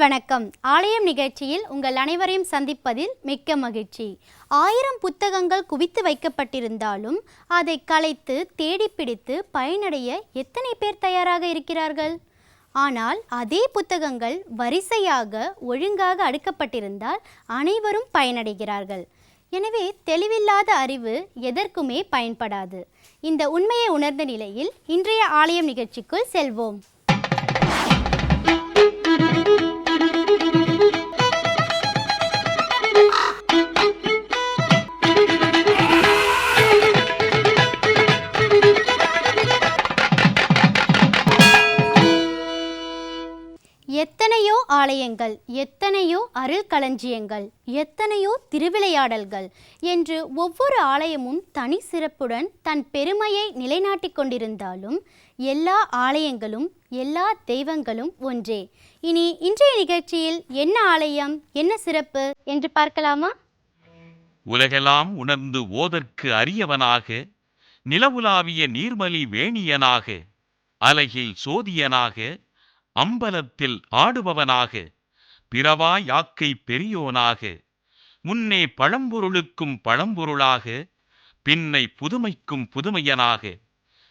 வணக்கம். ஆலயம் நிகழ்ச்சியில் உங்கள் அனைவரையும் சந்திப்பதில் மிக்க மகிழ்ச்சி. ஆயிரம் புத்தகங்கள் குவித்து வைக்கப்பட்டிருந்தாலும் அதை கலைத்து தேடி பிடித்து பயனடைய எத்தனை பேர் தயாராக இருக்கிறார்கள்? ஆனால் அதே புத்தகங்கள் வரிசையாக ஒழுங்காக அடுக்கப்பட்டிருந்தால் அனைவரும் பயனடைகிறார்கள். எனவே தெளிவில்லாத அறிவு எதற்குமே பயன்படாது. இந்த உண்மையை உணர்ந்த நிலையில் இன்றைய ஆலயம் நிகழ்ச்சிக்குள் செல்வோம். ஆலயங்கள் எத்தனையோ அருள் களஞ்சியங்கள் எத்தனையோ திருவிளையாடல்கள் என்று ஒவ்வொரு ஆலயமும் தனி சிறப்புடன் தன் பெருமையை நிலைநாட்டிக் கொண்டிருந்தாலும் எல்லா ஆலயங்களும் எல்லா தெய்வங்களும் ஒன்றே. இனி இன்றைய நிகழ்ச்சியில் என்ன ஆலயம் என்ன சிறப்பு என்று பார்க்கலாமா? உலகெல்லாம் உணர்ந்து ஓதற்கு அரியவனாக நிலவுலாவிய நீர்மலி வேணியனாக அலகில் சோதியனாக அம்பலத்தில் ஆடுபவனாக பிறவா யாக்கை பெரியோனாக முன்னே பழம்பொருளுக்கும் பழம்பொருளாக பின்னை புதுமைக்கும் புதுமையனாக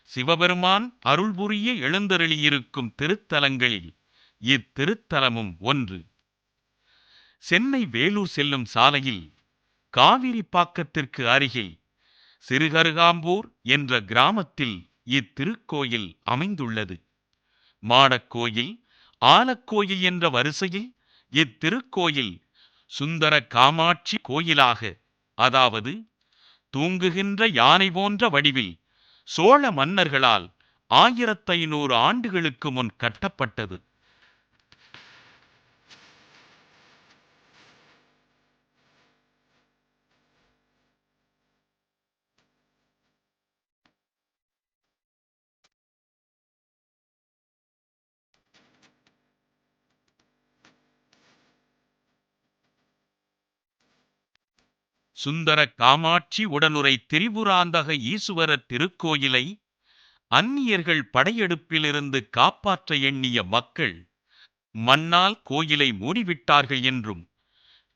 சிவபெருமான் அருள் புரிய எழுந்தருளியிருக்கும் திருத்தலங்களில் இத்திருத்தலமும் ஒன்று. சென்னை வேலூர் செல்லும் சாலையில் காவிரி பாக்கத்திற்கு அருகில் சிறுகருகாம்பூர் என்ற கிராமத்தில் இத்திருக்கோயில் அமைந்துள்ளது. மாடக்கோயில் ஆலக்கோயில் என்ற வரிசையில் இத்திருக்கோயில் சுந்தர காமாட்சி கோயிலாக அதாவது தூங்குகின்ற யானை போன்ற வடிவில் சோழ மன்னர்களால் ஆயிரத்தைநூறு ஆண்டுகளுக்கு முன் கட்டப்பட்டது. சுந்தர காமாட்சி உடனுரை திரிபுராந்தக ஈசுவரர் திருக்கோயிலை அந்நியர்கள் படையெடுப்பிலிருந்து காப்பாற்ற எண்ணிய மக்கள் மண்ணால் கோயிலை மூடிவிட்டார்கள் என்றும்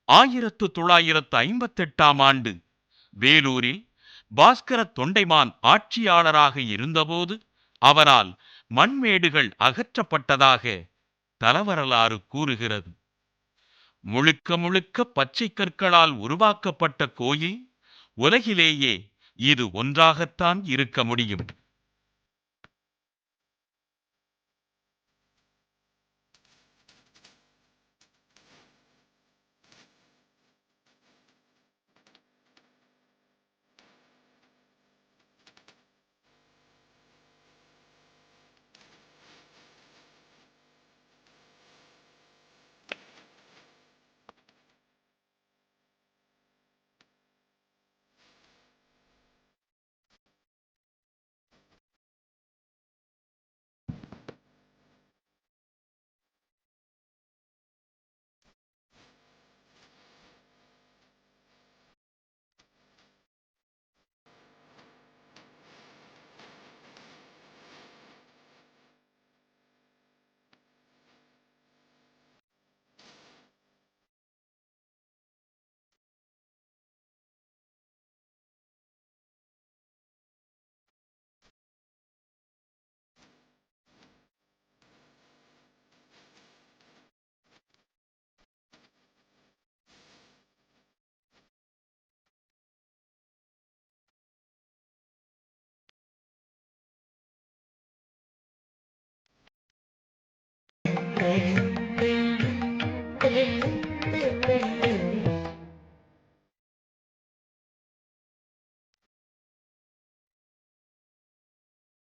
ஆயிரத்து தொள்ளாயிரத்து ஐம்பத்தெட்டாம் ஆண்டு வேலூரில் பாஸ்கர தொண்டைமான் ஆட்சியாளராக இருந்தபோது அவரால் மண்மேடுகள் அகற்றப்பட்டதாக தலவரலாறு கூறுகிறது. முழுக்க முழுக்க பச்சை கற்களால் உருவாக்கப்பட்ட கோயில் உலகிலேயே இது ஒன்றாகத்தான் இருக்க முடியும்.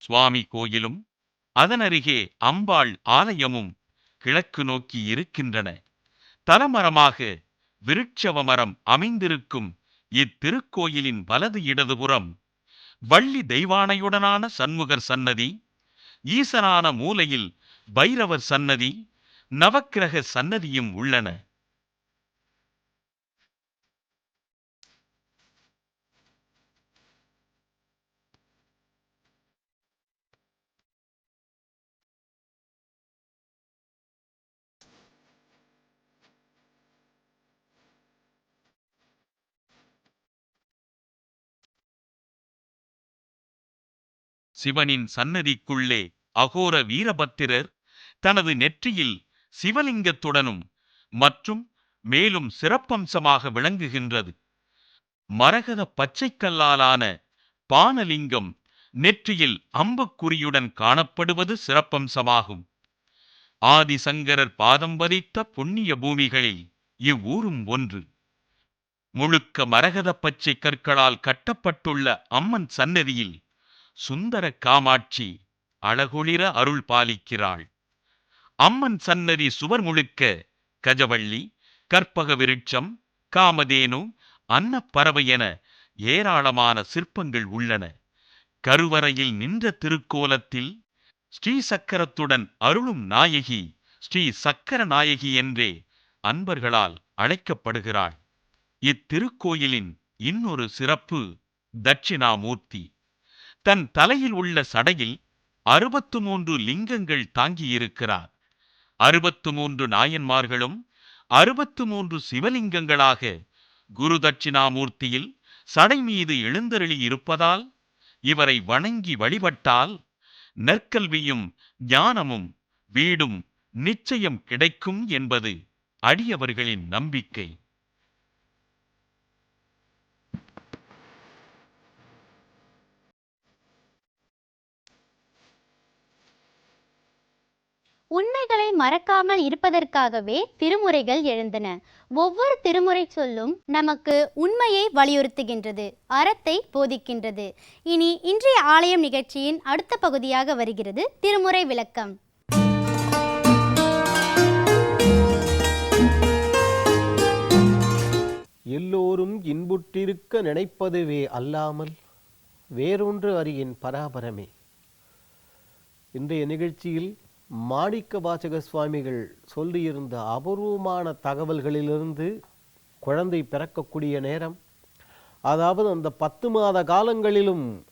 சுவாமி கோயிலும் அதனருகே அம்பாள் ஆலயமும் கிழக்கு நோக்கி இருக்கின்றன. தலமரமாக விருட்சவ மரம் அமைந்திருக்கும் இத்திருக்கோயிலின் வலது இடதுபுறம் வள்ளி தெய்வானையுடனான சண்முகர் சன்னதி ஈசனான மூலையில் பைரவர் சன்னதி நவக்கிரக சன்னதியும் உள்ளன. சிவனின் சன்னதிக்குள்ளே அகோர வீரபத்திரர் தனது நெற்றியில் சிவலிங்கத்துடனும் மற்றும் மேலும் சிறப்பம்சமாக விளங்குகின்றது. மரகத பச்சைக்கல்லாலான பானலிங்கம் நெற்றியில் அம்புக்குறியுடன் காணப்படுவது சிறப்பம்சமாகும். ஆதிசங்கரர் பாதம் பதித்த புண்ணிய பூமிகளில் இவ்வூரும் ஒன்று. முழுக்க மரகத பச்சை கற்களால் கட்டப்பட்டுள்ள அம்மன் சன்னதியில் சுந்தர காமாட்சி அழகுளிர அருள் பாலிக்கிறாள். அம்மன் சன்னதி சுவர் முழுக்க கஜவள்ளி கற்பக விருட்சம் காமதேனு அன்னப்பறவை என ஏராளமான சிற்பங்கள் உள்ளன. கருவறையில் நின்ற திருக்கோலத்தில் ஸ்ரீ சக்கரத்துடன் அருளும் நாயகி ஸ்ரீ சக்கர நாயகி என்றே அன்பர்களால் அழைக்கப்படுகிறாள். இத்திருக்கோயிலின் இன்னொரு சிறப்பு தட்சிணாமூர்த்தி. தன் தலையில் உள்ள சடையில் அறுபத்து மூன்று லிங்கங்கள் தாங்கியிருக்கிறார். அறுபத்து மூன்று நாயன்மார்களும் அறுபத்து மூன்று சிவலிங்கங்களாக குரு தட்சிணாமூர்த்தியில் சடை மீது எழுந்தருளி இருப்பதால் இவரை வணங்கி வழிபட்டால் நற்கல்வியும் ஞானமும் வீடும் நிச்சயம் கிடைக்கும் என்பது அடியவர்களின் நம்பிக்கை. உண்மைகளை மறக்காமல் இருப்பதற்காகவே திருமுறைகள் எழுந்தன. ஒவ்வொரு திருமுறை சொல்லும் நமக்கு உண்மையை வலியுறுத்துகின்றது அறத்தை போதிக்கின்றது. இனி இன்றைய ஆலயம் நிகழ்ச்சியின் அடுத்த பகுதியாக வருகிறது திருமுறை விளக்கம். எல்லோரும் இன்புற்றிருக்க நினைப்பதுவே அல்லாமல் வேறொன்று அறியின் பராபரமே. இன்றைய நிகழ்ச்சியில் மாணிக்க வாசக சுவாமிகள் சொல்லியிருந்த அபூர்வமான தகவல்களிலிருந்து குழந்தை பிறக்கக்கூடிய நேரம் அதாவது அந்த பத்து மாத காலங்களிலும்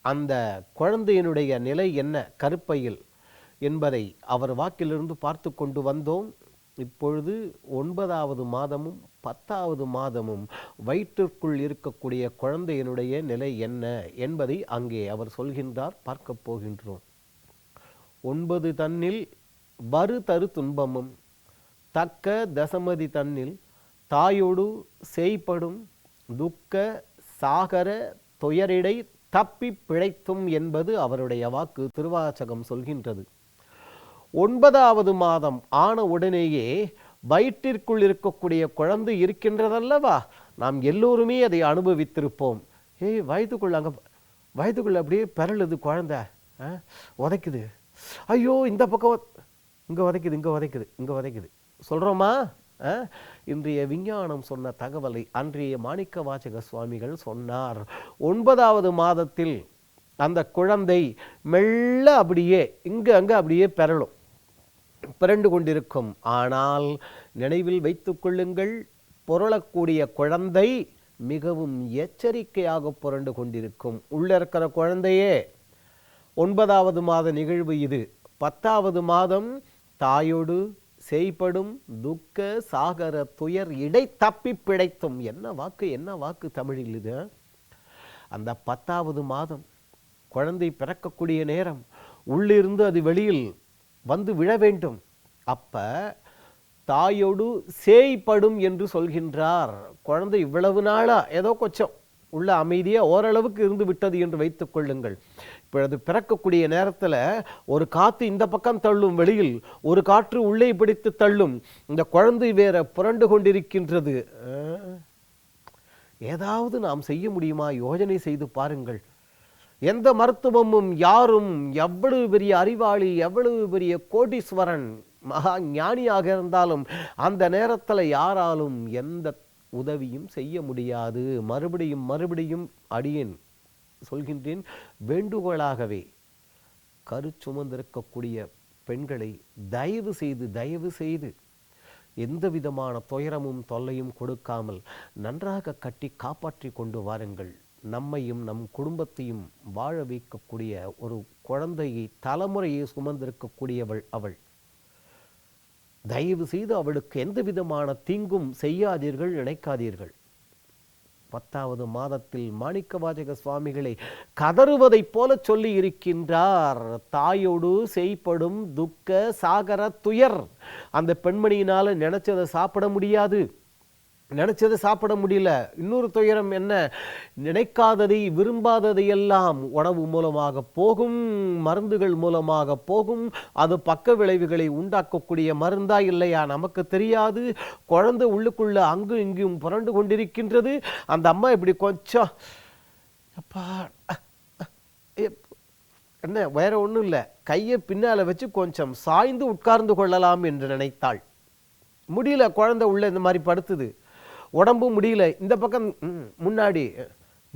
அந்த குழந்தையினுடைய நிலை என்ன கருப்பையில் என்பதை அவர் வாக்கிலிருந்து பார்த்து கொண்டு வந்தோம். இப்பொழுது ஒன்பதாவது மாதமும் பத்தாவது மாதமும் வயிற்றிற்குள் இருக்கக்கூடிய குழந்தையினுடைய நிலை என்ன என்பதை அங்கே அவர் சொல்கின்றார் பார்க்கப் போகின்றோம். ஒன்பது தன்னில் வரு தரு துன்பமும் தக்க தசமதி தன்னில் தாயோடு செய்படும் துக்க சாகர துயரிடை தப்பி பிழைத்தும் என்பது அவருடைய வாக்கு திருவாசகம் சொல்கின்றது. ஒன்பதாவது மாதம் ஆன உடனேயே வயிற்றிற்குள் இருக்கக்கூடிய குழந்தை இருக்கின்றதல்லவா? நாம் எல்லோருமே அதை அனுபவித்திருப்போம். ஏய் வயதுக்குள்ள அங்கே வயதுக்குள்ள அப்படியே பிறழுது குழந்தை. ஆ, உதைக்குது. ஐயோ இந்த பக்கம் இங்கே வதைக்குது இங்கே வதைக்குது இங்கே வதைக்குது. சொல்கிறோமா ஆ? இன்றைய விஞ்ஞானம் சொன்ன தகவலை அன்றைய மாணிக்க வாசக சுவாமிகள் சொன்னார். ஒன்பதாவது மாதத்தில் அந்த குழந்தை மெல்ல அப்படியே இங்கே அங்கே அப்படியே பெறலும். பிறண்டு கொண்டிருக்கும். ஆனால் நினைவில் வைத்துக்கொள்ளுங்கள் புரளக்கூடிய குழந்தை மிகவும் எச்சரிக்கையாக புரண்டு கொண்டிருக்கும். உள்ளே இருக்கிற குழந்தையே ஒன்பதாவது மாத நிகழ்வு இது. பத்தாவது மாதம் தாயோடு செய்படும் துக்க சாகர துயர் இடை தப்பி பிழைத்தும். என்ன வாக்கு என்ன வாக்கு தமிழில் இது? அந்த பத்தாவது மாதம் குழந்தை பிறக்கக்கூடிய நேரம் உள்ளிருந்து அது வெளியில் வந்து விழ வேண்டும். அப்ப தாயோடு சேய்ப்படும் என்று சொல்கின்றார். குழந்தை இவ்வளவு நாளா ஏதோ கொஞ்சம் உள்ள அமைதியாக ஓரளவுக்கு இருந்து விட்டது என்று வைத்துக் கொள்ளுங்கள். அது பிறக்கக்கூடிய நேரத்தில் ஒரு காற்று இந்த பக்கம் தள்ளும் வெளியில் ஒரு காற்று உள்ளே பிடித்து தள்ளும் இந்த குழந்தை வேற புரண்டு கொண்டிருக்கின்றது. ஏதாவது நாம் செய்ய முடியுமா? யோசனை செய்து பாருங்கள். எந்த மருத்துவமும் யாரும் எவ்வளவு பெரிய அறிவாளி எவ்வளவு பெரிய கோடீஸ்வரன் மகா ஞானியாக இருந்தாலும் அந்த நேரத்தில் யாராலும் எந்த உதவியும் செய்ய முடியாது. மறுபடியும் மறுபடியும் அடியேன். சொல்கின்றேன் வேண்டுகோளாகவே கரு சுமந்திருக்கக்கூடிய பெண்களை தயவு செய்து தயவு செய்து எந்த விதமான துயரமும் தொல்லையும் கொடுக்காமல் நன்றாக கட்டி காப்பாற்றி கொண்டு வாருங்கள். நம்மையும் நம் குடும்பத்தையும் வாழ வைக்கக்கூடிய ஒரு குழந்தையை தலைமுறையை சுமந்திருக்கக்கூடியவள் அவள். தயவு செய்து அவளுக்கு எந்த விதமான தீங்கும் செய்யாதீர்கள் நினைக்காதீர்கள். பத்தாவது மாதத்தில் மாணிக்கவாசக சுவாமிகளை கதறுவதைப் போல சொல்லி இருக்கின்றார் தாயோடு செய்படும் துக்க சாகர துயர். அந்த பெண்மணியினால நினைச்சதை சாப்பிட முடியாது. நினச்சதை சாப்பிட முடியல. இன்னொரு துயரம் என்ன? நினைக்காததை விரும்பாததை எல்லாம் உணவு மூலமாக போகும் மருந்துகள் மூலமாக போகும். அது பக்க விளைவுகளை உண்டாக்கக்கூடிய மருந்தா இல்லையா? நமக்கு தெரியாது. குழந்தை உள்ளுக்குள்ள அங்கும் இங்கும் புரண்டு கொண்டிருக்கின்றது. அந்த அம்மா இப்படி கொஞ்சம் அப்பா என்ன வேற ஒன்றும் இல்லை. கையை பின்னால வச்சு கொஞ்சம் சாய்ந்து உட்கார்ந்து கொள்ளலாம் என்று நினைத்தாள். முடியல குழந்தை உள்ள இந்த மாதிரி படுத்துது. உடம்பும் முடியல. இந்த பக்கம் முன்னாடி.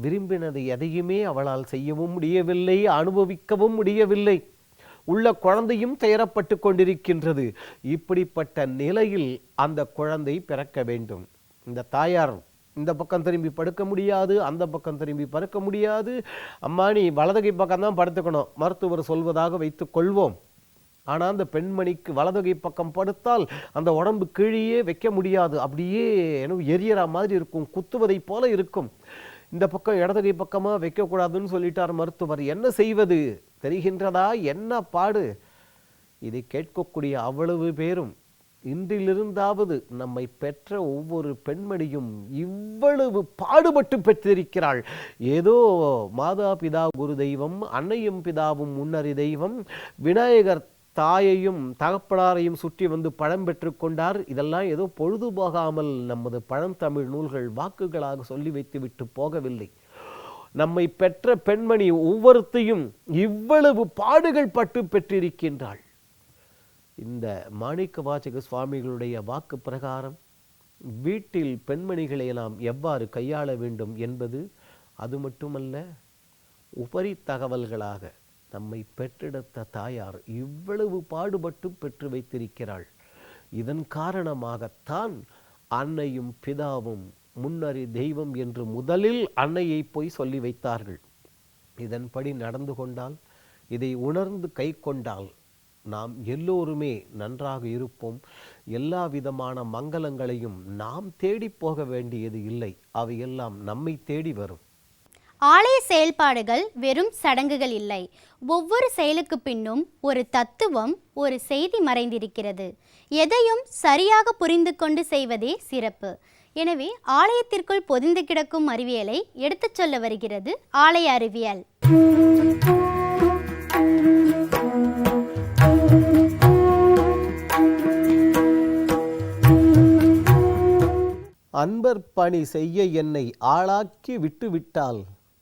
விரும்பினது எதையுமே அவளால் செய்யவும் முடியவில்லை அனுபவிக்கவும் முடியவில்லை. உள்ள குழந்தையும் துயரப்பட்டு கொண்டிருக்கின்றது. இப்படிப்பட்ட நிலையில் அந்த குழந்தை பிறக்க வேண்டும். இந்த தாயார் இந்த பக்கம் திரும்பி படுக்க முடியாது அந்த பக்கம் திரும்பி படுக்க முடியாது. அம்மா நீ வலதுகை பக்கம் தான் படுத்துக்கணும். மருத்துவர் சொல்வதாக வைத்துக் கொள்வோம். ஆனால் அந்த பெண்மணிக்கு வலதுகை பக்கம் படுத்தால் அந்த உடம்பு கீழே வைக்க முடியாது. அப்படியே என்ன எரியற மாதிரி இருக்கும் குத்துவதைப் போல இருக்கும். இந்த பக்கம் இடதுகை பக்கமா வைக்கக்கூடாதுன்னு சொல்லிட்டார் மருத்துவர். என்ன செய்வது? தெரிகின்றதா? என்ன பாடு? இதை கேட்கக்கூடிய அவ்வளவு பேரும் இன்றிலிருந்தாவது நம்மை பெற்ற ஒவ்வொரு பெண்மணியும் இவ்வளவு பாடுபட்டு பெற்றிருக்கிறாள். ஏதோ மாதா பிதா குரு தெய்வம் அன்னையும் பிதாவும் முன்னறி தெய்வம் விநாயகர் தாயையும் தகப்பனாரையும் சுற்றி வந்து பழம் பெற்று கொண்டார். இதெல்லாம் ஏதோ பொழுது போகாமல் நமது பழந்தமிழ் நூல்கள் வாக்குகளாக சொல்லி வைத்துவிட்டு போகவில்லை. நம்மை பெற்ற பெண்மணி ஒவ்வொருத்தையும் இவ்வளவு பாடுகள் பட்டு பெற்றிருக்கின்றாள். இந்த மாணிக்க வாசக சுவாமிகளுடைய வாக்கு பிரகாரம் வீட்டில் பெண்மணிகளை நாம் எவ்வாறு கையாள வேண்டும் என்பது அது மட்டுமல்ல உபரி தகவல்களாக நம்மை பெற்றெடுத்த தாயார் இவ்வளவு பாடுபட்டு பெற்று வைத்திருக்கிறாள். இதன் காரணமாகத்தான் அன்னையும் பிதாவும் முன்னறி தெய்வம் என்று முதலில் அன்னையை போய் சொல்லி வைத்தார்கள். இதன்படி நடந்து கொண்டால் இதை உணர்ந்து கை கொண்டால் நாம் எல்லோருமே நன்றாக இருப்போம். எல்லா விதமான மங்களங்களையும் நாம் தேடி போக வேண்டியது இல்லை. அவையெல்லாம் நம்மை தேடி வரும். ஆலய செயல்பாடுகள் வெறும் சடங்குகள் இல்லை. ஒவ்வொரு செயலுக்கு பின்னும் ஒரு தத்துவம் ஒரு செய்தி மறைந்திருக்கிறது. எதையும் சரியாக புரிந்து கொண்டு செய்வதே சிறப்பு. எனவே ஆலயத்திற்குள் பொதிந்து கிடக்கும் அறிவியலை எடுத்துச் சொல்ல வருகிறது ஆலய அறிவியல். அன்பர் பணி செய்ய என்னை ஆளாக்கி விட்டுவிட்டால்?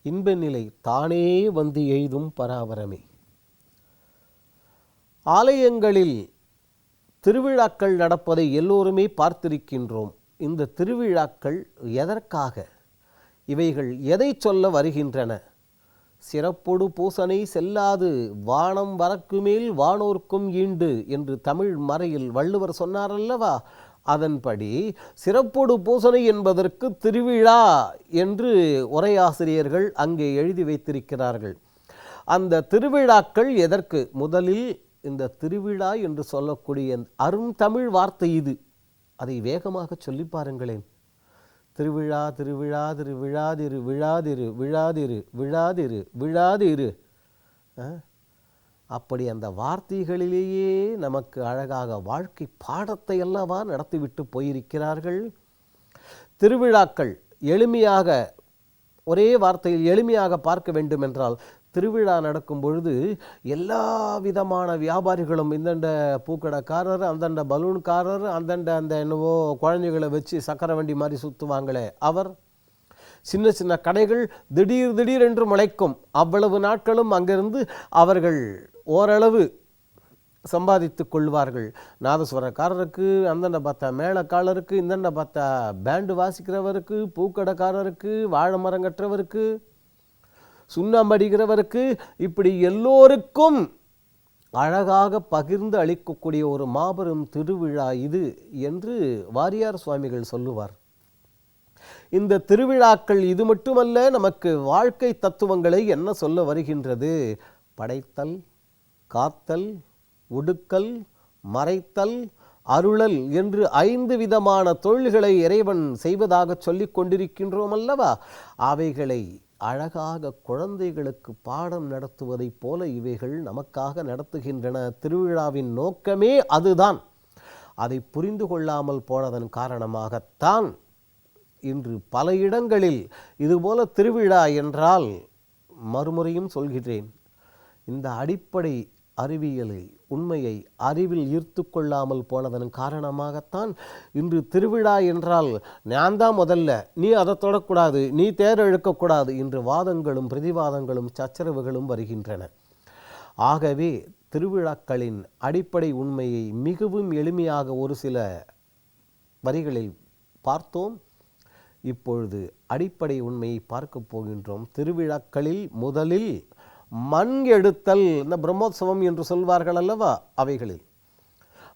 இன்ப நிலை தானே வந்து எய்தும் பராபரமே. ஆலயங்களில் திருவிழாக்கள் நடப்பதை எல்லோருமே பார்த்திருக்கின்றோம். இந்த திருவிழாக்கள் எதற்காக? இவைகள் எதை சொல்ல வருகின்றன? சிறப்பொடு பூசனை செல்லாது வானம் வரக்குமேல் வானோர்க்கும் ஈண்டு என்று தமிழ் மறையில் வள்ளுவர் சொன்னாரல்லவா அதன்படி சிறப்போடு பூசனை என்பதற்கு திருவிழா என்று உரையாசிரியர்கள் அங்கே எழுதி வைத்திருக்கிறார்கள். அந்த திருவிழாக்கள் எதற்கு? முதலில் இந்த திருவிழா என்று சொல்லக்கூடிய அருந்தமிழ் வார்த்தை இது. அதை வேகமாக சொல்லி பாருங்களேன். திருவிழா திருவிழா திரு விழாதிரு விழாதிரு விழாதிரு விழாதிரு விழாதிரு ஆ? அப்படி அந்த வார்த்தைகளிலேயே நமக்கு அழகாக வாழ்க்கை பாடத்தை அல்லவா நடத்திவிட்டு போயிருக்கிறார்கள்? திருவிழாக்கள் எளிமையாக ஒரே வார்த்தையில் எளிமையாக பார்க்க வேண்டும் என்றால் திருவிழா நடக்கும் பொழுது எல்லா விதமான வியாபாரிகளும் இந்தண்ட பூக்கடைக்காரர் அந்தண்ட பலூன்காரர் அந்தண்ட அந்த என்னவோ குழந்தைகளை வச்சு சக்கரை வண்டி மாதிரி சுற்றுவாங்களே அவர் சின்ன சின்ன கடைகள் திடீர் திடீர் என்று முளைக்கும். அவ்வளவு நாட்களும் அங்கிருந்து அவர்கள் ஓரளவு சம்பாதித்துக் கொள்வார்கள். நாதஸ்வரக்காரருக்கு அந்தண்ட பார்த்தா மேளக்காலருக்கு இந்தண்ட பார்த்தா பேண்டு வாசிக்கிறவருக்கு பூக்கடைக்காரருக்கு வாழை மரம் கட்டுறவருக்கு சுண்ணாம்பு அடிக்கிறவருக்கு இப்படி எல்லோருக்கும் அழகாக பகிர்ந்து அளிக்கக்கூடிய ஒரு மாபெரும் திருவிழா இது என்று வாரியார் சுவாமிகள் சொல்லுவார். இந்த திருவிழாக்கள் இது மட்டுமல்ல நமக்கு வாழ்க்கை தத்துவங்களை என்ன சொல்ல வருகின்றது? படைத்தல் காத்தல் ஒடுக்கல் மறைத்தல் அருளல் என்று ஐந்து விதமான தொழில்களை இறைவன் செய்வதாக சொல்லிக் கொண்டிருக்கின்றோம் அல்லவா? அவைகளை அழகாக குழந்தைகளுக்கு பாடம் நடத்துவதைப் போல இவைகள் நமக்காக நடத்துகின்றன. திருவிழாவின் நோக்கமே அதுதான். அதை புரிந்து கொள்ளாமல் போனதன் காரணமாகத்தான் இன்று பல இடங்களில் இதுபோல திருவிழா என்றால் மறுமுறையும் சொல்கிறேன் இந்த அடிப்படை அறிவியலை உண்மையை அறிவில் ஈர்த்து கொள்ளாமல் போனதன் காரணமாகத்தான் இன்று திருவிழா என்றால் நான் தான் முதல்ல நீ அதை தொடக்கூடாது நீ தேர் இழுக்கக்கூடாது இன்று வாதங்களும் பிரதிவாதங்களும் சச்சரவுகளும் வருகின்றன. ஆகவே திருவிழாக்களின் அடிப்படை உண்மையை மிகவும் எளிமையாக ஒரு சில வரிகளில் பார்த்தோம். இப்பொழுது அடிப்படை உண்மையை பார்க்க போகின்றோம். திருவிழாக்களில் முதலில் மண் எடுத்தல் இந்த பிரம்மோத்சவம் என்று சொல்வார்கள் அல்லவா? அவைகளில்.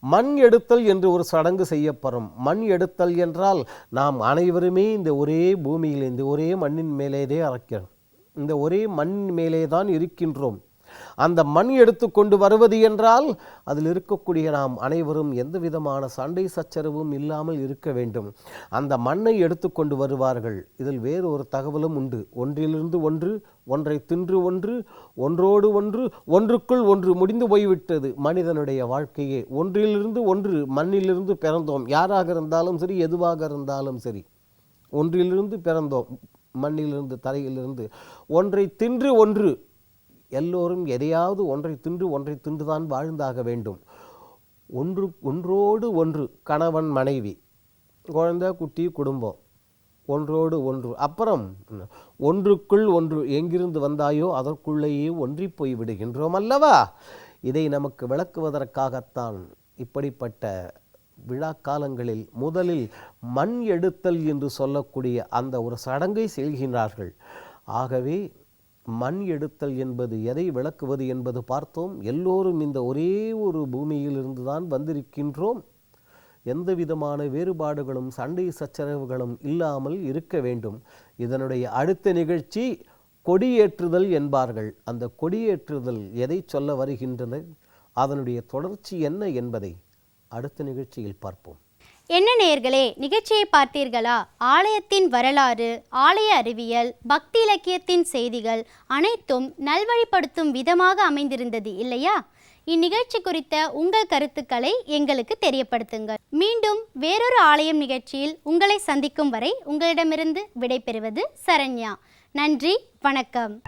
மண் எடுத்தல் என்று ஒரு சடங்கு செய்யப்படும். மண் எடுத்தல் என்றால் நாம் அனைவருமே இந்த ஒரே பூமியில் இந்த ஒரே மண்ணின் மேலேதே அரைக்கிறோம் இந்த ஒரே மண் மேலே தான் இருக்கின்றோம். அந்த மண் எடுத்து கொண்டு வருவது என்றால் அதில் இருக்கக்கூடிய நாம் அனைவரும் எந்த விதமான சண்டை சச்சரவும் இல்லாமல் இருக்க வேண்டும். அந்த மண்ணை எடுத்து கொண்டு வருவார்கள். இதில் வேறு ஒரு தகவலும் உண்டு. ஒன்றிலிருந்து ஒன்று ஒன்றை தின்று ஒன்று ஒன்றோடு ஒன்று ஒன்றுக்குள் ஒன்று முடிந்து போய்விட்டது மனிதனுடைய வாழ்க்கையே. ஒன்றிலிருந்து ஒன்று மண்ணிலிருந்து பிறந்தோம். யாராக இருந்தாலும் சரி எதுவாக இருந்தாலும் சரி. ஒன்றிலிருந்து பிறந்தோம். மண்ணிலிருந்து தரையிலிருந்து. ஒன்றை தின்று ஒன்று எல்லோரும் எதையாவது ஒன்றை தின்று ஒன்றை தின்றுதான் வாழ்ந்தாக வேண்டும். ஒன்று ஒன்றோடு ஒன்று கணவன் மனைவி குழந்தை குட்டி குடும்பம் ஒன்றோடு ஒன்று. அப்புறம் ஒன்றுக்குள் ஒன்று எங்கிருந்து வந்தாயோ அதற்குள்ளேயே ஒன்றி போய் விடுகின்றோம் அல்லவா? இதை நமக்கு விளக்குவதற்காகத்தான் இப்படிப்பட்ட விழா காலங்களில் முதலில் மண் எடுத்தல் என்று சொல்லக்கூடிய அந்த ஒரு சடங்கை செய்கின்றார்கள். ஆகவே மண் எடுத்தல் என்பது எதை விளக்குவது என்பது பார்த்தோம். எல்லோரும் இந்த ஒரே ஒரு பூமியிலிருந்து தான் வந்திருக்கின்றோம். எந்த விதமான வேறுபாடுகளும் சண்டை சச்சரவுகளும் இல்லாமல் இருக்க வேண்டும். இதனுடைய அடுத்த நிகழ்ச்சி கொடியேற்றுதல் என்பார்கள். அந்த கொடியேற்றுதல் எதை சொல்ல வருகின்றன அதனுடைய தொடர்ச்சி என்ன என்பதை அடுத்த நிகழ்ச்சியில் பார்ப்போம். என்ன நேர்களே நிகழ்ச்சியை பார்த்தீர்களா? ஆலயத்தின் வரலாறு ஆலய அறிவியல் பக்தி இலக்கியத்தின் செய்திகள் அனைத்தும் நல்வழிப்படுத்தும் விதமாக அமைந்திருந்தது இல்லையா? இந்நிகழ்ச்சி குறித்த உங்கள் கருத்துக்களை எங்களுக்கு தெரியப்படுத்துங்கள். மீண்டும் வேறொரு ஆலயம் நிகழ்ச்சியில் உங்களை சந்திக்கும் வரை உங்களிடமிருந்து விடைபெறுவது சரண்யா. நன்றி வணக்கம்.